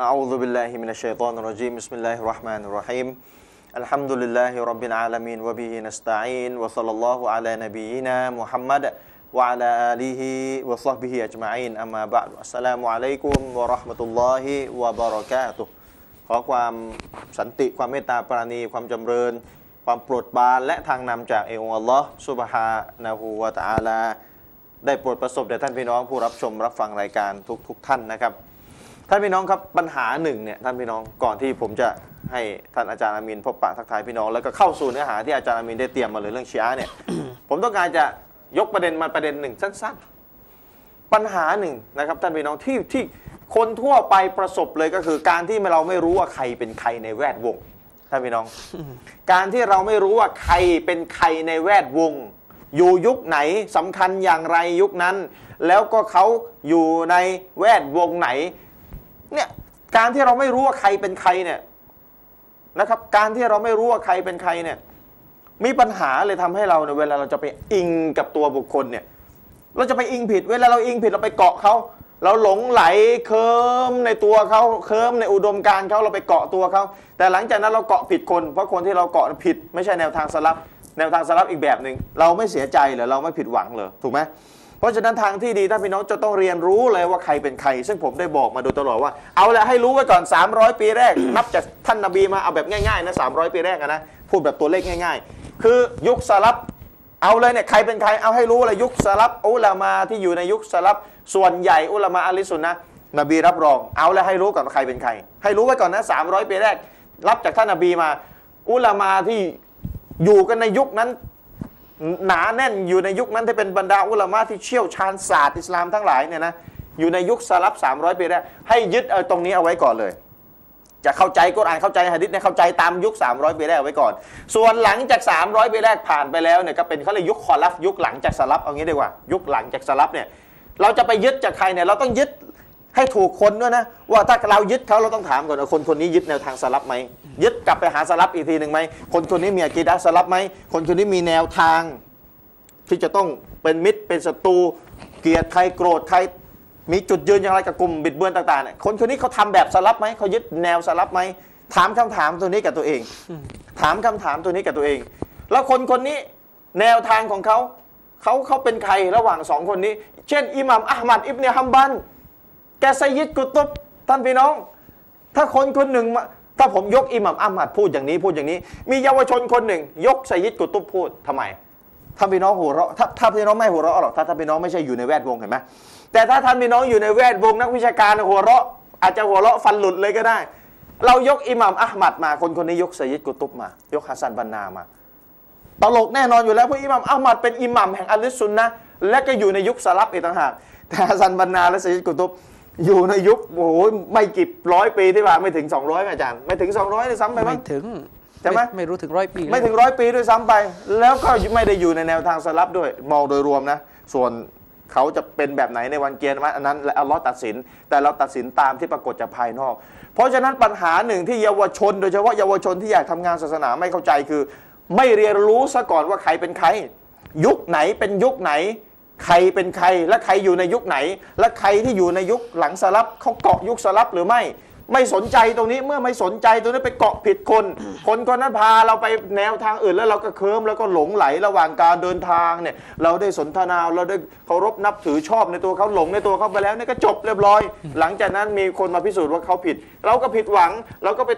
أعوذ بالله من الشيطان الرجيم بسم الله الرحمن الرحيم الحمد لله رب العالمين وبه نستعين وصلى الله على نبينا محمد وعلى آله وصحبه أجمعين أما بعد السلام عليكم ورحمة الله وبركاته ขอความสันติความเมตตาปราณีความจำเริญ ความโปรดปรานและทางนำจากเอองค์อัลลอฮ์ซุบฮานะฮูวะตะอาลา ได้โปรดประสบแด่ท่านพี่น้องผู้รับชมรับฟังรายการทุกทุกท่านนะครับ ท่านพี่น้องครับปัญหาหนึ่งเนี่ยท่านพี่น้องก่อนที่ผมจะให้ท่านอาจารย์อามินพบปะทักทายพี่น้องแล้วก็เข้าสู่เนื้อหาที่อาจารย์อามินได้เตรียมมาเลยเรื่องชีอะห์เนี่ย ผมต้องการจะยกประเด็นมาประเด็นหนึ่งสั้น ๆ ปัญหาหนึ่งนะครับท่านพี่น้องที่ที่คนทั่วไปประสบเลยก็คือ การที่เราไม่รู้ว่าใครเป็นใครในแวดวงท่านพี่น้อง การที่เราไม่รู้ว่าใครเป็นใครในแวดวง อยู่ยุคไหนสำคัญอย่างไรยุคนั้น แล้วก็เขาอยู่ในแวดวงไหน เนี่ยการที่เราไม่รู้ว่าใครเป็นใครเนี่ยนะครับ การที่เราไม่รู้ว่าใครเป็นใครเนี่ยมีปัญหาเลยทำให้เราเนี่ยเวลาเราจะไปอิงกับตัวบุคคลเนี่ยเราจะไปอิงผิด เวลาเราอิงผิดเราไปเกาะเขาเราหลงไหลเคิมในตัวเขาเคิมในอุดมการเขาเราไปเกาะตัวเขาแต่หลังจากนั้นเราเกาะผิดคน เพราะคนที่เราเกาะผิด ไม่ใช่แนวทางสลับแนวทางสลับอีกแบบหนึ่งเราไม่เสียใจเหรอเราไม่ผิดหวังเหรอถูกไหม เพราะฉะนั้นทางที่ดีท่านพี่น้องจะต้องเรียนรู้เลยว่าใครเป็นใคร ซึ่งผมได้บอกมาโดยตลอดว่า เอาละให้รู้ไว้ก่อน 300 ปีแรก นับจากท่านนบีมาเอาแบบง่ายๆนะ300 ปีแรกนะพูดแบบตัวเลขง่าย ๆ คือยุคสลับเอาเลยเนี่ยใครเป็นใครเอาให้รู้เลยยุคสลับอุลามาที่อยู่ในยุคสลับส่วนใหญ่อุลามาอะลิสุนนะนบีรับรอง เอาแล้วให้รู้ก่อนใครเป็นใคร ให้รู้ไว้ก่อนนะ300 ปีแรก รับจากท่านนบีมา อุลามาที่อยู่กันในยุคนั้น หนาแน่นอยู่ในยุคนั้นที่เป็นบรรดาอุลามะที่เชี่ยวชาญศาสตร์อิสลามทั้งหลายเนี่ยนะอยู่ในยุคสลับ 300 ปีแรกให้ยึดเอาตรงนี้เอาไว้ก่อนเลย จะเข้าใจกุรอานเข้าใจหะดิษเนี่ยเข้าใจตามยุค 300 ปีแรกไว้ก่อน ส่วนหลังจาก 300 ปีแรกผ่านไปแล้วเนี่ยก็เป็นเขาเรียกยุคคอลัฟยุคหลังจากสลับเอางี้ดีกว่า ยุคหลังจากสลับเนี่ยเราจะไปยึดจากใครเนี่ยเราต้องยึด ให้ถูกคนด้วยนะ ว่าถ้าเรายึดเขาเราต้องถามก่อนว่าคนคนนี้ยึดแนวทางสลับไหมยึดกลับไปหาสลับอีกทีหนึ่งไหมคนคนนี้มีอากีดะสลับไหมคนคนนี้มีแนวทาง ที่จะต้องเป็นมิตรเป็นศัตรูเกลียดใครโกรธใครมีจุดยืนอย่างไรกับกลุ่มบิดเบือนต่างๆเนี่ยคนคนนี้เขาทำแบบสลับไหมเขายึดแนวสลับไหมถามคำถามตัวนี้กับตัวเอง ถามคำถามตัวนี้กับตัวเอง แล้วคนคนนี้แนวทางของเขาเขาเขาเป็นใครระหว่างสองคนนี้ เช่นอิหมัมอัลมัดอิบเนฮัมบัน แกไซยิดกุตุบท่านพี่น้อง ถ้าคนคนหนึ่งมาถ้าผมยกอิหมัมอัลมัดพูดอย่างนี้พูดอย่างนี้ มีเยาวชนคนหนึ่ง ยกไซยิดกุตุบพูดทำไมถ้านพี่น้องหัวเราะถ้าถ้าพี่น้องไม่หัวเราะหรอกถ้าถ้าพี่น้องไม่ใช่อยู่ในแวดวงเห็นไหมแต่ถ้าท่านพี่น้องอยู่ในแวดวงนักวิชาการหัวเราะ อาจจะหัวเราะฟันหลุดเลยก็ได้ เรายกอิหมัมอัลมัดมาคนคนนี้ยกไซยิดกุตุบมา ยกฮัสซันบันนามาตลกแน่นอนอยู่แล้วเพราะอิหมัมอัลมัดเป็นอิหมัมแห่งอัลลิสุนนะและก็อยู่ในยุคสลับอีกต่างหากแต่ฮัสซันบันนาและไซยิดกุตุบ อยู่ในยุคโอ้โหไม่กี่ร้อยปีที่ผ่านไม่ถึง 200อาจารย์ ไม่ถึง 200เลยซ้ำไปมั้ไม่งถึงใช่ไหมไม่รู้ถึงร้อยปีไม่ถึงร้อยปีด้วยซ้ำไป แล้วก็ไม่ได้อยู่ในแนวทางสลับด้วย มองโดยรวมนะ ส่วนเขาจะเป็นแบบไหนในวันเกียรติอันนั้นและอัลลอฮ์ตัดสิน แต่เราตัดสินตามที่ปรากฏจากภายนอก เพราะฉะนั้นปัญหาหนึ่งที่เยาวชน โดยเฉพาะเยาวชนที่อยากทำงานศาสนาไม่เข้าใจคือ ไม่เรียนรู้ซะก่อนว่าใครเป็นใคร ยุคไหนเป็นยุคไหน ใครเป็นใครและใครอยู่ในยุคไหน และใครที่อยู่ในยุคหลังสลับเขาเกาะยุคสลับหรือไม่ไม่สนใจตรงนี้เมื่อไม่สนใจตรงนี้ไปเกาะผิดคน คนคนนั้นพาเราไปแนวทางอื่นแล้วเราก็เคลิ้มแล้วก็หลงไหลระหว่างการเดินทางเนี่ยเราได้สนทนาเราได้เคารพนับถือชอบในตัวเขาหลงในตัวเขาไปแล้วเนี่ยก็จบเรียบร้อย หลังจากนั้นมีคนมาพิสูจน์ว่าเขาผิด เราก็ผิดหวังเราก็ไป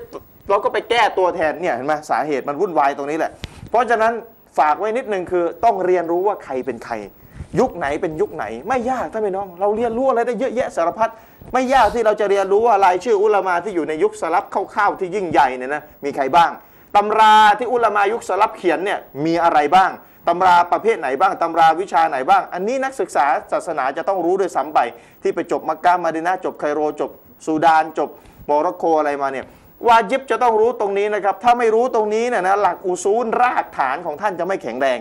เราก็ไปแก้ตัวแทนเนี่ยเห็นไหมสาเหตุมันวุ่นวายตรงนี้แหละ เพราะฉะนั้นฝากไว้นิดนึงคือต้องเรียนรู้ว่าใครเป็นใคร ยุคไหนเป็นยุคไหน ไม่ยากท่านพี่น้อง เราเรียนรู้อะไรได้เยอะแยะสารพัดไม่ยากที่เราจะเรียนรู้ว่ารายชื่ออุลามาที่อยู่ในยุคสลับคร่าวๆที่ยิ่งใหญ่เนี่ยนะมีใครบ้างตำราที่อุลามายุคสลับเขียนเนี่ยมีอะไรบ้างตำราประเภทไหนบ้างตำราวิชาไหนบ้าง อันนี้นักศึกษาศาสนาจะต้องรู้ด้วยซ้ำไปที่ไปจบมักกะมาดินาจบไคโรจบซูดานจบโมร็อกโกอะไรมาเนี่ยวาจิบจะต้องรู้ตรงนี้นะครับถ้าไม่รู้ตรงนี้เนี่ยนะหลักอุซูลรากฐานของท่านจะไม่แข็งแรง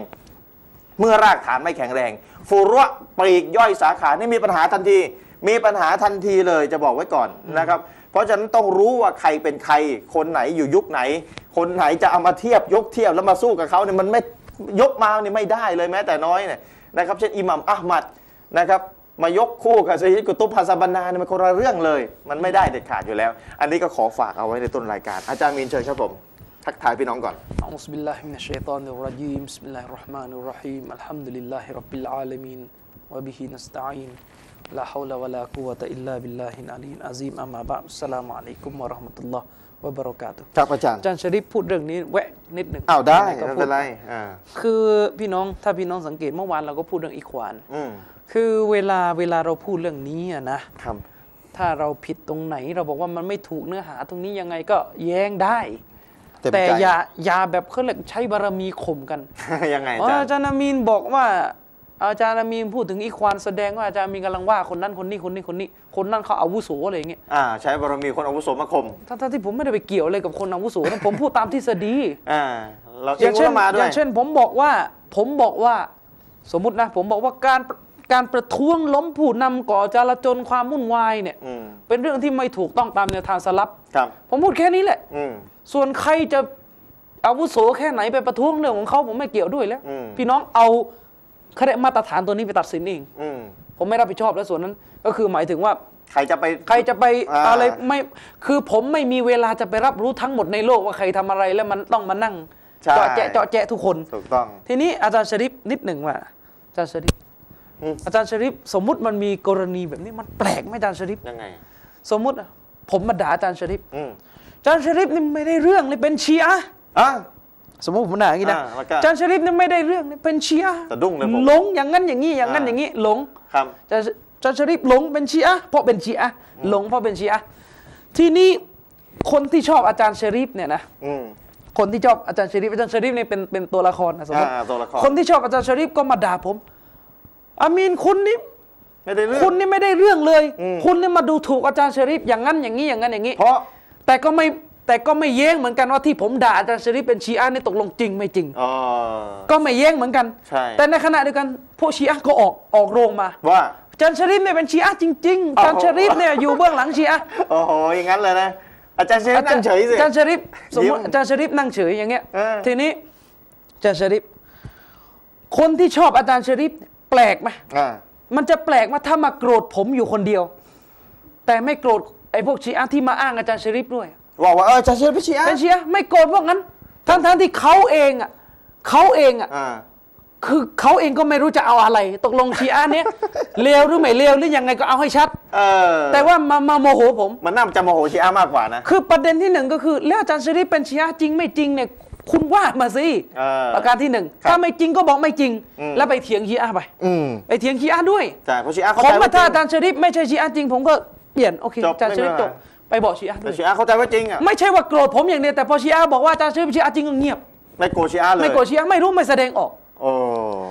เมื่อรากฐานไม่แข็งแรง ฟูรุะปลีกย่อยสาขานี่มีปัญหาทันที มีปัญหาทันทีเลยจะบอกไว้ก่อนนะครับ เพราะฉะนั้นต้องรู้ว่าใครเป็นใคร คนไหนอยู่ยุคไหน คนไหนจะเอามาเทียบยกเทียบแล้วมาสู้กับเขาเนี่ยมันไม่ยกมาเนี่ยไม่ได้เลยแม้แต่น้อยเนี่ยนะครับ เช่นอิหมัมอัลมัดนะครับมายกคู่กับสยิดกุตุบฮาซาบันนาเนี่ยมันคนละเรื่องเลย มันไม่ได้เด็ดขาดอยู่แล้ว อันนี้ก็ขอฝากเอาไว้ในต้นรายการ อาจารย์มีนเชิญครับผม ทักทายพี่น้องก่อนอัลลอฮฺบิลลาฮิมินะชัยตอนิรรจีมบิมิลลาฮิรเราะห์มานุรราะฮีมอัลฮัมดุลิลลาฮิร็อบบิลอาลามีนวะบิฮินัสตะอีนลาฮูลาวะลากุวะตะอิลลาบิลลาฮิลอาลีนอาซีมอัมมาบะอัสสลามุอะลัยกุมวะเราะห์มะตุลลอฮ์วะบะเราะกาตุฮ์ครับอาจารย์อาจารย์ชริฟพูดเรื่องนี้แวะนิดหนึ่งอ้าวได้ไม่เป็นไรคือพี่น้องถ้าพี่น้องสังเกตเมื่อวานเราก็พูดเรื่องอีควานคือเวลาเวลาเราพูดเรื่องนี้อะนะครับถ้าเราผิดตรงไหนเราบอกว่ามันไม่ถูกเนื้อหาตรงนี้ยังไงก็แย้งได้ เต็มแต่ใจอย่าอย่าแบบเขาเรียกใช้บารมีข่มกันยังไงอ๋อาอจารอาย์จารย์อามีนบอกว่า อาจารย์อามีนพูดถึงอีควานแสดงว่าอาจารย์อามีนกำลังว่าคนนั้นคนนี้คนนี้คนนี้ คนนั้นเขาอาวุโสอะไรอย่างเงี้ยอ่าใช้บารมีคนอาวุโสมาข่มทั้งๆที่ผมไม่ได้ไปเกี่ยวอะไรกับคนอาวุโสนะผมพูดตามทฤษฎีอ่าเราออิย่างงอุเช่นลามาด้อวยย่างเช่น ผมบอกว่า ผมบอกว่า สมมุตินะ ผมบอกว่าการการประท้วงล้มผู้นำก่อจลาจลความวุ่นวายเนี่ยอืมเป็นเรื่องที่ไม่ถูกต้องตามแนวทางสลับครับผมพูดแค่นี้แหละอืม ส่วนใครจะอาวุโสแค่ไหนไปประท้วงเรื่องของเขาผมไม่เกี่ยวด้วยแล้วอืมพี่น้องเอาคะแนนมาตรฐานตัวนี้ไปตัดสินเองอืมผมไม่รับผิดชอบแล้วส่วนนั้น ก็คือหมายถึงว่า ใครจะไปใครจะไปอ่าอะไรไม่คือผมไม่มีเวลาจะไปรับรู้ทั้งหมดในโลกว่าใครทำอะไรแล้วมันต้องมานั่งใช่เจาะแจะเจาะแจะทุกคนถูกต้อง ทีนี้อาจารย์ชริปนิดหนึ่งว่าอาจารย์ชริปอืมอาจารย์ชริปสมมุติมันมีกรณีแบบนี้มันแปลกไหมอาจารย์ชริปยังไง สมมุติอะผมมาด่าอาจารย์ชริปอืมอา จารย์ชริปนี่ไม่ได้เรื่องเลยเป็นชีอะห์อะสมมติผมด่าอย่างนี้นะอ่าแล้วก็อาจารย์ชริปนี่ไม่ได้เรื่องนี่เป็นชีอะห์สะดุ้งเลยผมหลงอย่างนั้นอย่างนี้อย่างนั้นอ่า อย่างนี้หลงครับอาจารย์อาจารย์ชริปหลงเป็นชีอะห์เพราะเป็นชีอะห์หลงเพราะเป็นชีอะห์ทีนี้คนที่ชอบอาจารย์ชริปเนี่ยนะ อืม คนที่ชอบอาจารย์ชริปอาจารย์ชริปเนี่ยเป็นเป็นตัวละครนะสมมติอ่าตัวละครคนที่ชอบอาจารย์ชริปก็มาด่าผมอามีนคุณนี่ไม่ได้เรื่อง คุณนี่ไม่ได้เรื่องเลย อืม คุณนี่มาดูถูกอาจารย์ชริปอย่างนั้นอย่างนี้อย่างนั้นอย่างนี้ เพราะ แต่ก็ไม่แต่ก็ไม่แย้งเหมือนกันว่าที่ผมด่าอาจารย์ชริปเป็นชีอะห์นี่ตกลงจริงไม่จริงอ๋อก็ไม่แย้งเหมือนกันใช่แต่ในขณะเดียวกันพวกชีอะห์ก็ออกออกโรงมาว่าอาจารย์ชริปเนี่ยเป็นชีอะห์จริงๆอาจารย์ชริปเนี่ยอยู่เบื้องหลังชีอะห์โอ้โหอย่างนั้นเลยนะอาจารย์เชฟนั่งเฉยสิอาจารย์ชริปสมมติยิ้มอาจารย์ชริปนั่งเฉยอย่างเงี้ยเออทีนี้อาจารย์ชริปคนที่ชอบอาจารย์ชริปแปลกไหมอ่ามันจะแปลกว่าถ้ามาโกรธผมอยู่คนเดียว แต่ไม่โกรธ ไอ้พวกชีอะห์ที่มาอ้างอาจารย์ชริปด้วยบอกว่าเอออาจารย์เชฟพิชิยะเป็นชีอะห์ไม่โกรธพวกนั้นทั้งทั้งที่เขาเองอะเขาเองอะอ่าคือเขาเองก็ไม่รู้จะเอาอะไร ตกลงชีอะห์เนี้ยเลวหรือไม่เลวหรือยังไงก็เอาให้ชัดเออแต่ว่ามามาโมโหผม มันน่าจะโมโหชีอะห์มากกว่านะคือประเด็นที่หนึ่งก็คือ แล้วอาจารย์ชริปเป็นชีอะห์จริงไม่จริงเนี่ยคุณว่ามาสิเออประการที่หนึ่งครับถ้าไม่จริงก็บอกไม่จริงอืมแล้วไปเถียงชีอะห์ไปอืมไปเถียงชีอะห์ด้วยใช่เพราะชีอะห์เข้าผมใจว่าว่าจถ้าริอางจารย์ชริปไม่ใช่ชีอะห์จริงผมก็ เปลี่ยนโอเคจบอาจารย์ชริปไม่จเป็นบไรไปบอกชีอะห์ด้แต่วยชีอะห์เข้าใจว่าจริงอะไม่ใช่ว่าโกรธผมอย่างเดียวแต่พอชีอะห์บอกว่าอาจารย์ชริปชีอะห์จริงก็เงียบไม่โกรธชีอะห์เลยไม่โกรธชีอะห์ไม่รู้ไม่แสดงออก โอ้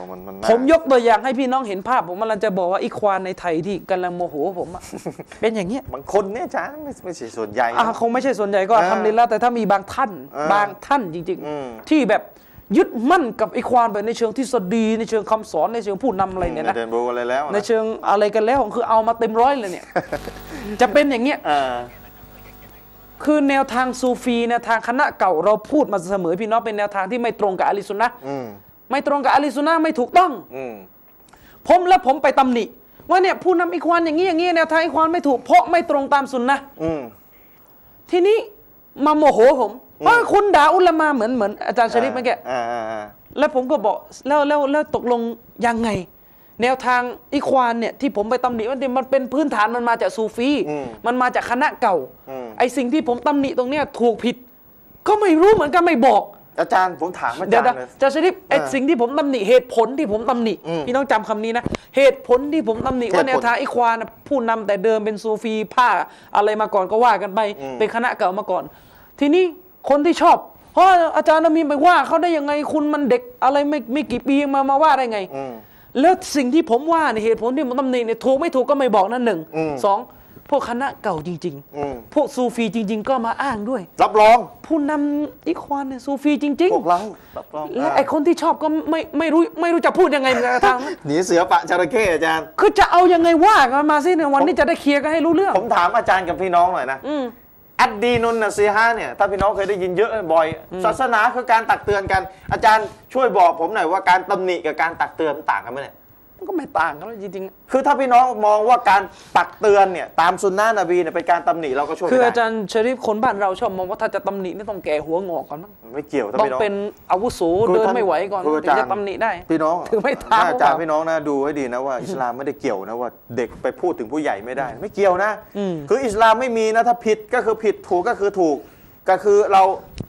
มันมันน่าผมยกตัวอย่างให้พี่น้องเห็นภาพ ผมกำลังจะบอกว่าอีควานในไทยที่กำลังโมโหผมอะ เป็นอย่างเงี้ยบางคนเนี่ยอาจารย์ไม่ไม่ใช่ส่วนใหญ่อะคงไม่ใช่ส่วนใหญ่ก็อ่าทำลิลละแต่ถ้ามีบางท่าน อ่าบางท่านจริง อืม ๆ ที่แบบ ยึดมั่นกับอีควานไปในเชิงทฤษฎีในเชิงคำสอนในเชิงผู้นำอะไรเนี่ยนะเดินบูอะไรแล้วในนะเชิงอะไรกันแล้วคือเอามาเต็มร้อยเลยเนี่ยจะเป็นอย่างเงี้ยเออคือแนวทางซูฟีแนวทางคณะเก่าเราพูดมาเสมอพี่น้องเป็นแนวทางที่ไม่ตรงกับอะลิสุนนะห์อืมไม่ตรงกับอะลิสุนนะห์ไม่ถูกต้องอืมผมและผมไปตำหนิว่าเนี่ยผู้นำอีควานอย่างนี้อย่างนี้แนวทางอีควานไม่ถูกเพราะไม่ตรงตามสุนนะห์อืมทีนี้มาโมโหผม ว่าคุณด่าอุลามาเหมือนเหมือนอาจารย์ชริปเมื่อกี้อ่าอ่าอ่าแล้วผมก็บอกแล้วแล้วแล้วตกลงยังไง แนวทางอีควานเนี่ยที่ผมไปตำหนิว่าเนี่ยมันเป็นพื้นฐานมันมาจากซูฟี มันมาจากคณะเก่าไอสิ่งที่ผมตำหนิตรงเนี้ยถูกผิด ก็ไม่รู้เหมือนกันไม่บอกอาจารย์ผมถามอาเดี๋ยจาวรนะย์เลยอาจารย์ชริปไออ่าสิ่งที่ผมตำหนิเหตุผลที่ผมตำหนิอืมพี่ต้องจำคำนี้นะเหตุผลที่ผมตำหนิเหตุผลว่าแนวทางอีควานน่ะผู้นำแต่เดิมเป็นซูฟีผ้าอะไรมาก่อนก็ว่ากันไปอืมเป็นคณะเก่ามาก่อน ทีนี้ คนที่ชอบเพราะอาจารย์นามีนไปว่าเขาได้ยังไงคุณมันเด็กอะไรไม่ไม่กี่ปีมามาว่าได้ไงอืมแล้วสิ่งที่ผมว่าเนี่ยเหตุผลที่ผมตำหนิเนี่ยถูกไม่ถูกก็ไม่บอกนั่นหนึ่งอืมสองพวกคณะเก่าจริงอืมๆพวกซูฟีจริง ๆ ก็มาอ้างด้วย รับรอง ผู้นำอีควานเนี่ยซูฟีจริงพวกเรารับรองๆและไอคนที่ชอบก็ไม่ไม่รู้ไม่รู้จะพูดยังไงเหมือนกันทางนั้นหนีเสือปะจระเข้อาจารย์ คือจะเอายังไงว่ากันมาสิเนี่ยวันนี้จะได้เคลียร์กันให้รู้เรื่อง ผมถามอาจารย์กับพี่น้องหน่อยนะ อืมอัดดีนุนนะซีฮะเนี่ยถ้าพี่น้องเคยได้ยินเยอะบ่อย ศาสนาคือการตักเตือนกัน อาจารย์ช่วยบอกผมหน่อยว่าการตำหนิกับการตักเตือนต่างกันไหมเนี่ย มันก็ไม่ต่างกันแล้วจริงคือถ้าพี่น้องมองว่าการตักเตือนเนี่ยตามสุนนะนบีเนี่ยเป็นการตำหนิเราก็ช่วยๆคือไม่อาได้จารย์ชริฟคนบ้านเราชอบมองว่าถ้าจะตำหนินี่ต้องแก่หัวงอกก่อนมั้งไม่เกี่ยวถ้าต้องพี่น้องเป็นอาวุโสคือเดินท่านไม่ไหวก่อนคือถึอางจารย์จะตำหนิได้ พี่น้องถือไม่เท้าน่อาจารย์เปล่าพี่น้องนะดูให้ดีนะว่าอิสลามไม่ได้เกี่ยวนะว่าเด็กไปพูดถึงผู้ใหญ่ไม่ได้ ไม่เกี่ยวนะอืมคืออิสลามไม่มีนะถ้าผิดก็คือผิดถูกก็คือถูก ก็คือเรา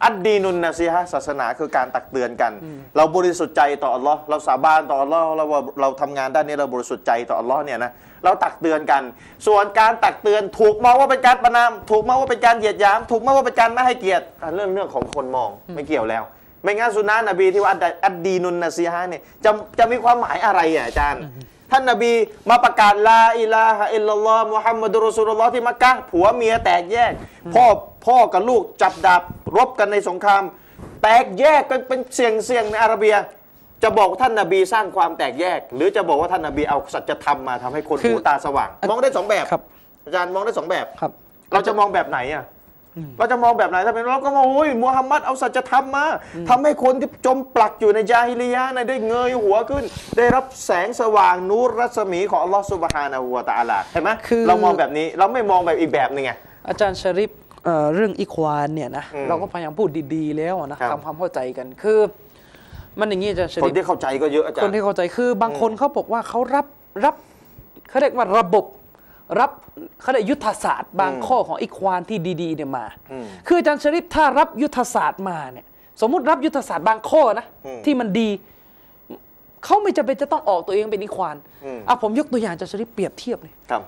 อัดดีนุนนะสิฮะศาสนาคือการตักเตือนกัน เราบริสุทธิ์ใจต่ออัลลอฮ์เราสาบานต่ออัลลอฮ์เราว่าเราทำงานด้านนี้เราบริสุทธิ์ใจต่ออัลลอฮ์เนี่ยนะเราตักเตือนกัน ส่วนการตักเตือนถูกมองว่าเป็นการประนาม ถูกมองว่าเป็นการเหยียดหยาม ถูกมองว่าเป็นการไม่ให้เกียรติอะเรื่องเรื่องของคนมองไม่เกี่ยวแล้ว ไม่งั้นสุนนะนบีที่ว่าอัดดะอัดดีนุนนะซีฮะเนี่ยจะจะมีความหมายอะไรอะอาจารย์ ท่านนบีมาประกาศลาอิลาฮะอิลลัลลอฮ์มุฮัมมัดุรอสูลุลลอฮ์ที่มักกะฮ์ผัวเมียแตกแยก พ่อพ่อกับลูกจับดาบรบกันในสงคราม แตกแยกกันเป็นเสียงเสียงในอาระเบีย จะบอกว่าท่านนบีสร้างความแตกแยก หรือจะบอกว่าท่านนบีเอาสัจธรรมมาทำให้คนคือหูตาสว่าง มองได้สองแบบครับอาจารย์มองได้สองแบบครับเราจะมองแบบไหนอะ เราจะมองแบบไหนถ้าเป็นเราก็มองโอ้ยมูฮัมมัดเอาสัจธรรมมาทำให้คนที่จมปลักอยู่ในจาฮิลียะห์นะได้เงยหัวขึ้น ได้รับแสงสว่างนูรรัศมีของอัลลอฮฺสุบฮานะฮูวะตะอาลาเห็นไหมคือเรามองแบบนี้เราไม่มองแบบอีกแบบหนึงไงอาจารย์ชริฟเอ่อเรื่องอีควานเนี่ยนะอืมเราก็พยายามพูดดีๆแล้วนะครับทำความเข้าใจกันคือ มันอย่างนี้อาจารย์ชคนริฟที่เข้าใจก็เยอะอาจารคนย์ที่เข้าใจคือบางคนเขาบอกว่าเขารับรับเขาเรียกว่าระบบ รับเขาเรียกยุทธศาสตร์บางข้อของอีควานที่ดีๆเนี่ยมา คืออาจารย์ชริฟถ้ารับยุทธศาสตร์มาเนี่ยสมมุติรับยุทธศาสตร์บางข้อนะที่มันดีเขาไม่จำเป็นจะต้องออกตัวเองเป็นอีควานอะผมยกตัวอย่างอาจารย์ชริฟเปรียบเทียบเลยครับ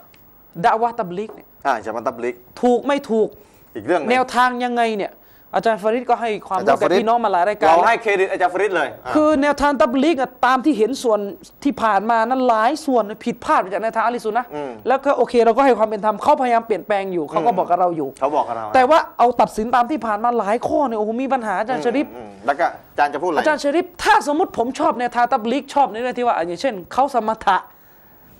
ดาวะตับลิกเนี่ยอ่าจะมาตับลิก ถูกไม่ถูกอีกเรื่องหนึงแนวทางยังไงเนี่ย อาจารย์ฟาริดก็ให้ความอาจารรู้ย์แก่ฟาริดพี่น้องมาหลายรายการเราแล้วให้เครดิตอาจารย์ฟริดเลยอะคือแนวทางตับลีกอะตามที่เห็นส่วนที่ผ่านมานั้นหลายส่วนผิดพลาดไปจากแนวทางอะลิซุนนะห์แล้วก็โอเคเราก็ให้ความเป็นธรรมเขาพยายามเปลี่ยนแปลงอยู่เขาก็บอกกับเราอยู่เขาบอกกับเราแต่ว่าเอาตัดสินตามที่ผ่านมาหลายข้อเนี่ยโอ้โหมีปัญหาอาจารย์ชริปอืมแล้วก็อาจารย์จะพูดอะไรอาจารย์ชริปถ้าสมมติผมชอบแนวทางตับลีกชอบในเรื่องที่ว่าอย่างเช่นเขาสมถะ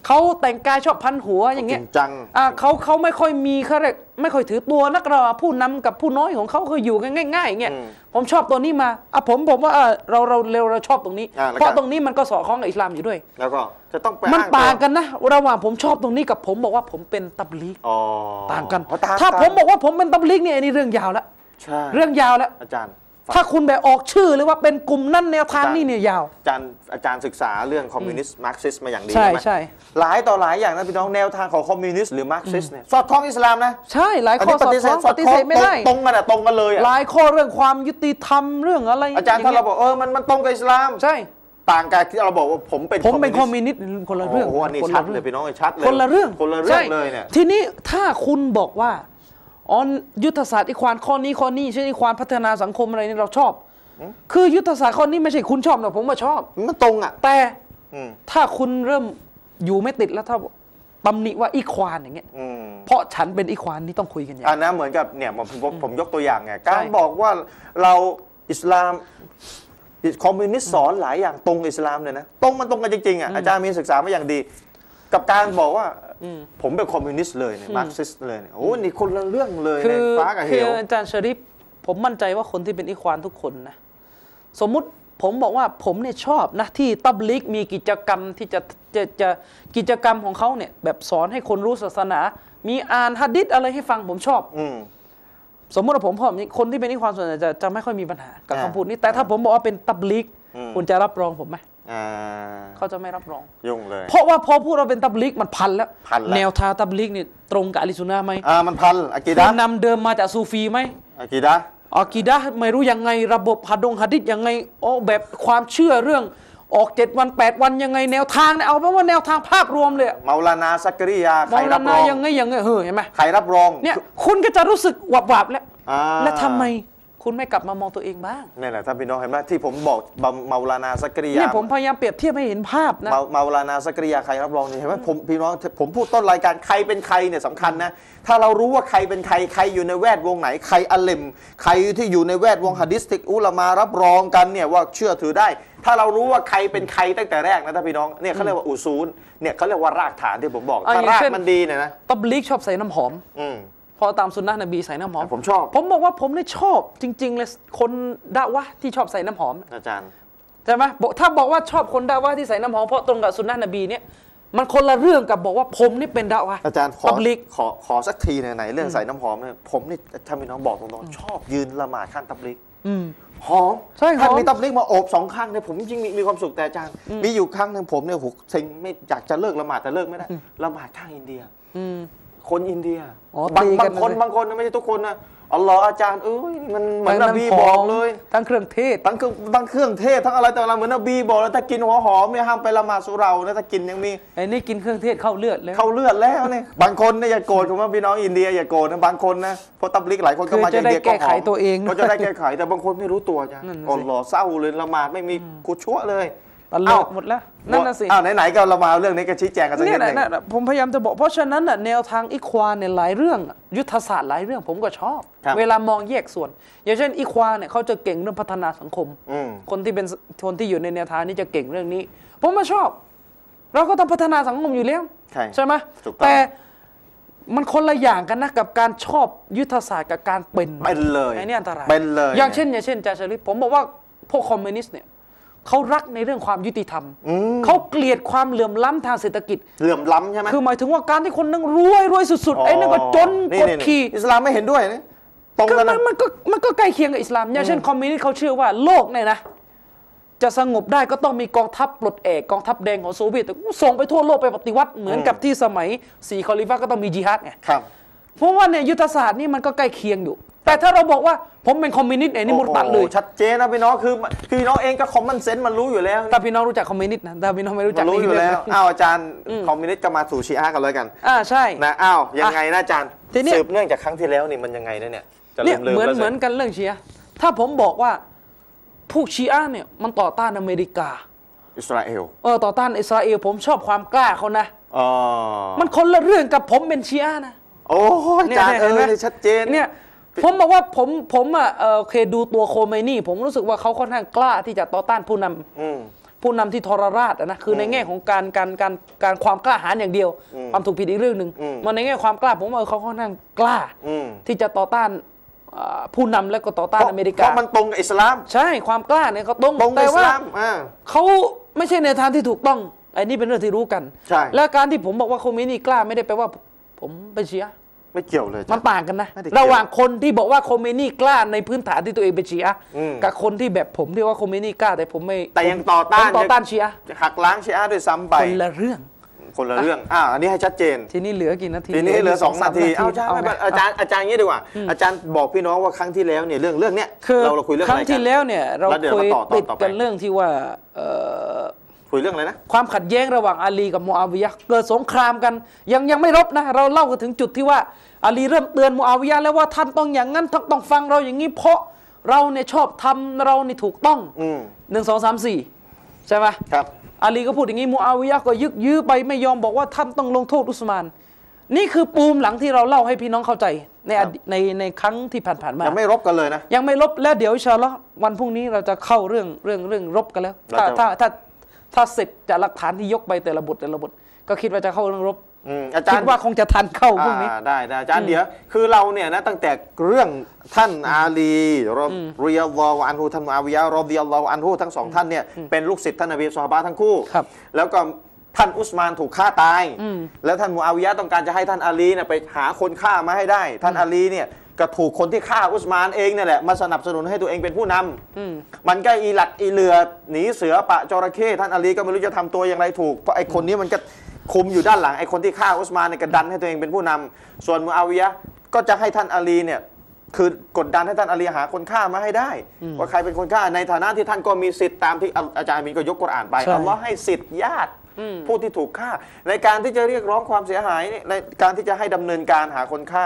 เขาแต่งกายชอบพันหัวอย่างเงี้ยจริงจังอ่าเขาเขาไม่ค่อยมีเขาเรียกไม่ค่อยถือตัวนักเราผู้นำกับผู้น้อยของเขาคืออยู่กันง่ายๆอย่างเงี้ยผมชอบตัวนี้มาอะผมผมว่าเออเราเราเราเราชอบตรงนี้อ่าแล้วก็เพราะตรงนี้มันก็สอดคล้องกับอิสลามอยู่ด้วย แล้วก็จะต้องไปมันอ้างต่างตัวกันนะระหว่างผมชอบตรงนี้กับผมบอกว่าผมเป็นตับลีกอ๋อต่างกันอ๋อต่งถ้าต่งผมบอกว่าผมเป็นตับลีกเนี่ยอันนี้เรื่องยาวแล้วใช่เรื่องยาวแล้วอาจารย์ ถ้าคุณแบบออกชื่อหรือว่าเป็นกลุ่มนั่นแนวทางนี่เนี่ยยาว อาจารย์อาจารย์ศึกษาเรื่องคอมมิวนิสต์มาร์กซิสมาอย่างดีใช่ไหมใช่หลายต่อหลายอย่างนะพี่น้องแนวทางของคอมมิวนิสต์หรือมาร์กซิสเนี่ยสอดคล้องอิสลามนะ ใช่หลายข้อสอดคล้องปฏิเสธไม่ได้ตรงกันอะตรงกันเลยอะหลายข้อเรื่องความยุติธรรมเรื่องอะไรอาจารย์ถ้าเราบอกเออมันมันตรงกับอิสลามใช่ต่างกันที่เราบอกว่าผมเป็นผมเป็นคอมมิวนิสต์มิวนิสต์คนละเรื่องโอ้โหอันนี้คนชัละดเรื่เลอยงพี่น้องชัดเลยคนละเรื่องคนละเรื่องใช่เลยเนี่ยทีนี้ถ้าคุณบอกว่า อ๋อยุทธศาสตร์อีควานข้อนี้ข้อนี้เช่นอีควานพัฒนาสังคมอะไรนี่เราชอบ คือยุทธศาสตร์ข้อนี้ไม่ใช่คุณชอบนะผมมาชอบ มันตรงอะ แต่อืมถ้าคุณเริ่มอยู่ไม่ติดแล้วถ้าตำหนิว่าอีควานอย่างเงี้ยอืมเพราะฉันเป็นอีควานนี่ต้องคุยกันอย่างอันนั้นเหมือนกับเนี่ยผมผมผมยกตัวอย่างไงใช่การบอกว่าเราอิสลามคอมมิวนิสต์สอนหลายอย่างตรงกับอิสลามเลยนะ ตรงมันตรงกันจริงๆอะอาจารย์มีศึกษามาอย่างดี กับการบอกว่า ผมเป็นคอมมิวนิสต์เลยเนี่ยมาร์กซิสต์เลยเนี่ยโอ้นี่คนละเรื่องเลยคืเนี่ยอฟ้ากับเหคือวอาจารย์ชริปผมมั่นใจว่าคนที่เป็นอีควานทุกคนนะ สมมุติผมบอกว่าผมเนี่ยชอบนะที่ตับลิกมีกิจกรรมที่จะจะจะกิจกรรมของเขาเนี่ย แบบสอนให้คนรู้ศาสนา มีอ่านฮัดดิษอะไรให้ฟังผมชอบอืมสมมติว่าผมพร้อมนี้คนที่เป็นนิความส่วนใหญ่จะจะไม่ค่อยมีปัญหากับอ่าคำพูดนี้แต่ถ้าผมบอกว่าเป็นตับลิกอืมคุณจะรับรองผมไหมอ่า เขาจะไม่รับรอง ยุ่งเลย เพราะว่าพอพูดเราเป็นตับลิกมันพันแล้ว พันแล้ว แนวทางตับลิกนี่ตรงกับอาลิซุนนะห์ไหมอ่ามันพันอากีดะผู้นำเดิมมาจากซูฟีไหมอากีดะอากีดะห์ไม่รู้ยังไงระบบฮัดดงฮัดดิษยังไงโอ้แบบความเชื่อเรื่องออกเจ็ดวันแปดวันยังไงแนวทางเนี่ยเอาเป็นว่าแนวทางภาพรวมเลยอะเมาลานาซักกริยาใคมรองรัลาบรนาองยังไงยังไงเฮ้ยเห็นไหมใครรับรองเนี่ยคุณก็จะรู้สึกหวับหวับๆแล้วอ่าแล้วทำไม คุณไม่กลับมามองตัวเองบ้างนี่แหละท่านพี่น้องเห็นไหมที่ผมบอกเมาลานาซักกริยาเนี่ยผมพยายามเปรียบเทียบให้เห็นภาพนะเมาเมาลานาสักริยาใครรับรองนี่เห็นไหมผมพี่น้องผมพูดต้นรายการใครเป็นใครเนี่ยสำคัญนะถ้าเรารู้ว่าใครเป็นใครใครอยู่ในแวดวงไหนใครอัลเลมใครที่อยู่ในแวดวงฮะดิษที่อุลามารับรองกันเนี่ยว่าเชื่อถือได้ ถ้าเรารู้ว่าใครเป็นใครตั้งแต่แรกนะท่านพี่น้องเนี่ยเขาเรียกว่าอุซูลเนี่ยเขาเรียกว่ารากฐานที่ผมบอกอะถ้าอย่างรากเช่นมันดีเนี่ยนะตับลีกชอบใส่น้ำหอม อืม พอตามสุนนะนบีใส่น้ำหอมผมชอบ ผมบอกว่าผมเนี่ยชอบจริง ๆ เลยคนด่าวะห์ที่ชอบใส่น้ำหอม อาจารย์ใช่ไหมบอกถ้าบอกว่าชอบคนดาว่าที่ใส่น้ำหอมเพราะตรงกับสุนนะนบีเนี่ยมันคนละเรื่องกับบอกว่าผมนี่เป็นดาวะอาจารย์ขอตับลิกขอขอสักทีไหนๆเรื่องใส่น้ำหอมเนี่ยผมนี่ถ้ามีน้องบอกตรงๆชอบยืนละหมาดข้างตับลิกอืมหอมใช่หอมท่านมีตับลิกมาโอบสองข้างเนี่ยผมจริงๆมีมีความสุขแต่อาจารย์มีอยู่ครั้งหนึ่งผมเนี่ยโหเซ็งไม่อยากจะเลิกละหมาดแต่เลิกไม่ได้ละหมาดข้างอินเดียอืม คนอินเดียอ๋อบางตีกันบางคนเลย บางคนนะไม่ใช่ทุกคนนะอัลลอฮ์อาจารย์เอ้ยมันเหมือนนบีทั้งบอกน้ำหมเลย ทั้งเครื่องเทศ ทั้งเครื่องทั้งเครื่องเทศทั้งอะไรแต่ละเหมือนนบีบอกแล้วถ้ากินหัวหอมเนี่ยห้ามไปละหมาดสุเรานะถ้ากินยังมีไอ้นี่กินเครื่องเทศเข้าเลือดแล้ว เข้าเลือดแล้วเนี่ยบางคนเนี่ยอย่าโกรธผมว่าพี่น้องอินเดียอย่าโกรธนะบางคนนะเพราะตับลิกหลายคนก็คือมาจากอินเดียจะได้แก้ไขหอมตัวเองก็จะได้แก้ไขแต่บางคนไม่รู้ตัวจ้ะนั่นน่ะสิ อัลลอฮ์เศร้าเลยละหมาดไม่มีกูชั่วเลย ตลอดหมดแล้วนั่นน่ะสิอ้าวไหนๆก็เรามาเรื่องนี้ก็ชี้แจงกันสักเนี่นิยดหนึ่งนะนะผมพยายามจะบอกเพราะฉะนั้นน่ะแนวทางอิควานเนี่ยหลายเรื่องอะยุทธศาสตร์หลายเรื่องผมก็ชอบครับเวลามองแยกส่วน อย่างเช่นอิควานเนี่ยเขาจะเก่งเรื่องพัฒนาสังคมอืมคนที่เป็นคนที่อยู่ในแนวทางนี้จะเก่งเรื่องนี้ ผมมาชอบ เราก็ต้องพัฒนาสังคมอยู่แล้วใช่ใช่ไหมถูกต้องแต่มันคนละอย่างกันนะกับการชอบยุทธศาสตร์กับการเป็นเป็นเลยไอ้นี่อันตรายเป็นเลย อย่างเช่น อย่างเช่นจาชลิปผมบอกว่าพวกคอมมิวนิสต์เนี่ย เขารักในเรื่องความยุติธรรมอืมเขาเกลียดความเหลื่อมล้ำทางเศรษฐกิจ เหลื่อมล้ำใช่ไหมคือหมายถึงว่าการที่คนนึงรวยรวยสุดๆไอ้นั่นก็จนนี่กดนี่ขี่อิสลามไม่เห็นด้วยนะตรงก็กันมันะนมันก็มันก็ใกล้เคียงกับอิสลามอย่างเช่นคอมมิวนิสต์เขาเชื่อว่าโลกเนี่ยนะจะสงบได้ก็ต้องมีกองทัพปลดเอกกองทัพแดงของโซเวียตแต่ส่งไปทั่วโลกไปปฏิวัติเหมือนกับที่สมัยสี่คอลิฟะก็ต้องมีจิฮัดไงครับเพราะว่าเนี่ยยุทธศาสตร์นี่มันก็ใกล้เคียงอยู่ แต่ถ้าเราบอกว่าผมเป็นคอมมิวนิสต์ไอ้นี่มุดตัดเลยโอ้โหชัดเจนนะพี่น้องคือคือพี่น้องเองก็คอมมอนเซนส์มันรู้อยู่แล้วถ้าพี่น้องรู้จักคอมมิวนิสต์นะถ้าพี่น้องไม่รู้จัมักนรู้อยู่แล้วนี่อ้าวอาจารย์คอมมิวนิสต์ก็มาสู่ชีอะห์กันเลยกันอ่าใช่นะอ้าวยังไงนะอาจารย์ทีเนี้ยสืบเนื่องจากครั้งที่แล้วนี่มันยังไงนะเนี่ยจะเนี่ยลืมเหมือนแล้วสิเหมือนกันเรื่องชีอะห์ถ้าผมบอกว่าพวกชีอะห์เนี่ยมันต่อต้านอเมริกา อิสราเอลเออต่อต้านอิสราเอลผมชอบความกล้าเขานะอ๋อมันคนละเรื่องกับผมเป็นชีอะห์นะโอ้ยอาจารย์เอห็นไหมอชัดเจนเนี่ย ผมบอกว่าผมผมอะเออโอเคดูตัวโคเมนี่ ผมรู้สึกว่าเขาค่อนข้างกล้าที่จะต่อต้านผู้นำอืมผู้นำที่ทรราชอะนะคือในแง่ของการการการการความกล้าหาญอย่างเดียวอืมความถูกผิดอีกเรื่องหนึ่งอืมมันในแง่ความกล้าผมว่าเขาค่อนข้างกล้าอืมที่จะต่อต้านอ่าผู้นำและก็ต่อต้านเพราะอเมริเพการาะมันตรงกับอิสลาม ใช่ความกล้าเนี่ยเขาตรงตรงกับแต่อิสว่าลามอ่าเขาไม่ใช่ในทางที่ถูกต้องไอ้นี่เป็นเรื่องที่รู้กันใช่และการที่ผมบอกว่าโคเมนี่กล้าไม่ได้แปลว่า ผมเป็นชีอะห์ ไม่เกี่ยวเลยอาจามัรนย์ต่างกันนะไม่ได้เกี่ยวระหว่างคนที่บอกว่าโคเมนี่กล้าในพื้นฐานที่ตัวเองเป็นชีอะห์อืมกับคนที่แบบผมที่ว่าโคเมนี่กล้าแต่ผมไม่แต่ยังต่อต้านผมต่อต้านชีอะห์จะหักล้างชีอะห์ด้วยซ้ำไปคนละเรื่องคนละเรื่อง อ่า อันนี้ให้ชัดเจน ทีนี้เหลือกี่นาที ทีนี้เหลือสองนาที เอาสอาจารย์ไม่ไงเป็นอาจารย์อาจารย์งี้ดีกว่า อาจารย์บอกพี่น้องว่าครั้งที่แล้วเนี่ยเรื่องเรื่องเนี้ยคือเราเราคุยเรื่องคอะรั้ไรงกัที่นแล้วเนี่ยเราแล้วเดี๋ยวคุยมาต่อต่อติดต่อไปกันเรื่องที่ว่าเอ่อ คุยเรื่องอะไรนะ ความขัดแย้งระหว่างอาลีกับมูอาวิยะห์เกิดสงครามกัน ยังยังไม่รบนะ เราเล่ากันถึงจุดที่ว่าอาลีเริ่มเตือนมูอาวิยะห์แล้วว่าท่านต้องอย่างนั้นท่านต้องฟังเราอย่างนี้เพราะเราเนี่ยชอบทำเรานี่ถูกต้องอืมหนึ่งสองสามสี่ใช่ไหมครับอาลีก็พูดอย่างนี้มูอาวิยะห์ก็ยึกยื้อไปไม่ยอมบอกว่าท่านต้องลงโทษอุสมาน นี่คือปูมหลังที่เราเล่าให้พี่น้องเข้าใจ ในอดีตในในครั้งที่ผ่านๆมายังไม่รบกันเลยนะยังไม่ลบแล้วเดี๋ยวอินชาอัลลอฮ์วันพรุ่งนี้เราจะเข้าเรื่องเรื่องเรื่องรบกันแล้ว ถ้าเราจะถ้าถ้า ถ้าเสร็จจากหลักฐานที่ยกไปแต่ละบทแต่ละบทก็คิดว่าจะเข้าเรื่องรบอืมอาจารคิดย์ว่าคงจะทันเข้าพรุ่งนี้ อ่าได้ได้อาจารย์เดี๋ยว คือเราเนี่ยนะตั้งแต่เรื่องท่านอาลีรอริยัลลอฮุอันฮูท่านมุอาวิยะห์รอดิยัลลอฮุอันฮูทั้งสองท่านเนี่ยเป็นลูกศิษย์ท่านนบีซอฮาบะห์ทั้งคู่ ครับ แล้วก็ท่านอุสมานถูกฆ่าตาย แล้วท่านมุอาวิยะห์ต้องการจะให้ท่านอาลีเนี่ยไปหาคนฆ่ามาให้ได้ ท่านอาลีเนี่ย ก็ถูกคนที่ฆ่าอุสมานเองเนี่ยแหละมาสนับสนุนให้ตัวเองเป็นผู้นำมันก็อีหลัดอีเหลือหนีเสือปะจระเข้ท่านอาลีก็ไม่รู้จะทำตัวอย่างไรถูกเพราะไอ้คนนี้มันก็คุมอยู่ด้านหลังไอ้คนที่ฆ่าอุสมานเนี่ยก็ดันให้ตัวเองเป็นผู้นำส่วนมุอาวิยะห์ก็จะให้ท่านอาลีเนี่ยคือกดดันให้ท่านอาลีหาคนฆ่ามาให้ได้ ว่าใครเป็นคนฆ่าในฐานะที่ท่านก็มีสิทธิ์ตามที่อาอาจารย์อามีนก็ยกกุรอานไปใช่อัลลอฮ์ให้สิทธิ์ญาติ ผู้ที่ถูกฆ่า ในการที่จะเรียกร้องความเสียหายเนี่ยในการที่จะให้ดำเนินการหาคนฆ่า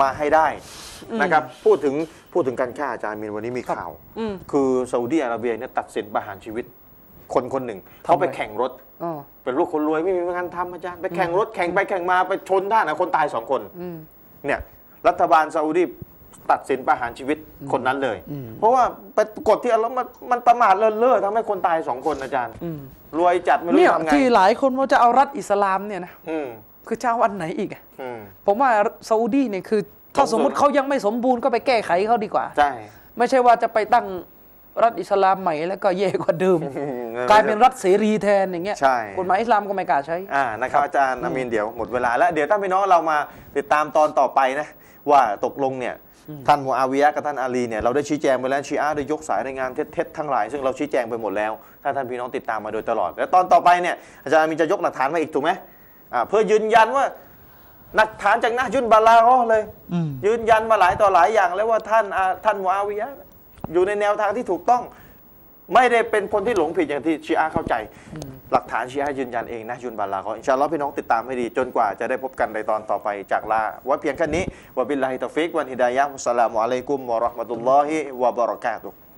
มาให้ได้นะครับพูดถึงพูดถึงการฆ่าอาจารย์อามีนวันนี้มีข่าวอืมคือซาอุดีอาระเบียเนี่ยตัดสินประหารชีวิตคนคนหนึ่งเขาไปแข่งรถอ๋อเป็นลูกคนรวยไม่มีงานทำอาจารย์ไปแข่งรถแข่งไปแข่งมาไปชนท่านนะคนตายสองคนเนี่ยรัฐบาลซาอุดี ตัดสินประหารชีวิตคนนั้นเลย เพราะว่าไปกฎที่อัลลอฮ์มันมันประมาทเลินเล่อทำให้คนตายสองคนอาจารย์รวยจัดไม่รู้เนี่ยจะทำไงที่หลายคนว่าจะเอารัฐอิสลามเนี่ยนะอืมคือเจ้าอันไหนอีกอะอืมผมว่าซาอุดีเนี่ยคือถ้าสมสมมติส่วนเขายังไม่สมบูรณ์ก็ไปแก้ไขเขาดีกว่าใช่ไม่ใช่ว่าจะไปตั้งรัฐอิสลามใหม่แล้วก็แย่กว่าเดิม กลายเป็นรัฐเสรีแทนอย่างเงี้ยใช่กฎหมายอิสลามก็ไม่กล้าใช้อ่านะครับอาจารย์อามีนเดี๋ยวหมดเวลาแล้วเดี๋ยวท่านพี่น้องเรามาติดตามตอนต่อไปนะว่าตกลงเนี่ย ท่านมูอาวิยะห์กับท่านอาลีเนี่ยเราได้ชี้แจงไปแล้วชีอะห์ได้ยกสายรายงานเท็จๆทั้งหลาย ซึ่งเราชี้แจงไปหมดแล้ว ถ้าท่านพี่น้องติดตามมาโดยตลอด แล้วตอนต่อไปเนี่ยอาจารย์อามีนจะยกหลักฐานมาอีกถูกไหมอ่าเพื่อยืนยันว่าหลักฐานจากนะยุนบาลาก็เลยอืมยืนยันมาหลายต่อหลายอย่างแล้วว่าท่านอาท่านมูอาวิยะห์อยู่ในแนวทางที่ถูกต้อง ไม่ได้เป็นคนที่หลงผิดอย่างที่ชีอะห์เข้าใจ หลักฐานชีอะห์ยืนยันเองนะยุนบาลาเขาอินชาอัลลอฮ์พี่น้องติดตามให้ดี จนกว่าจะได้พบกันในตอนต่อไปจากลาไว่าเพียงแค่นี้วะบิลลาฮิตอฟิกวันฮิดายะฮ์วัสสลามุอะลัยกุมวะเราะห์มะตุลลอฮิวะบะเราะกาตุฮ์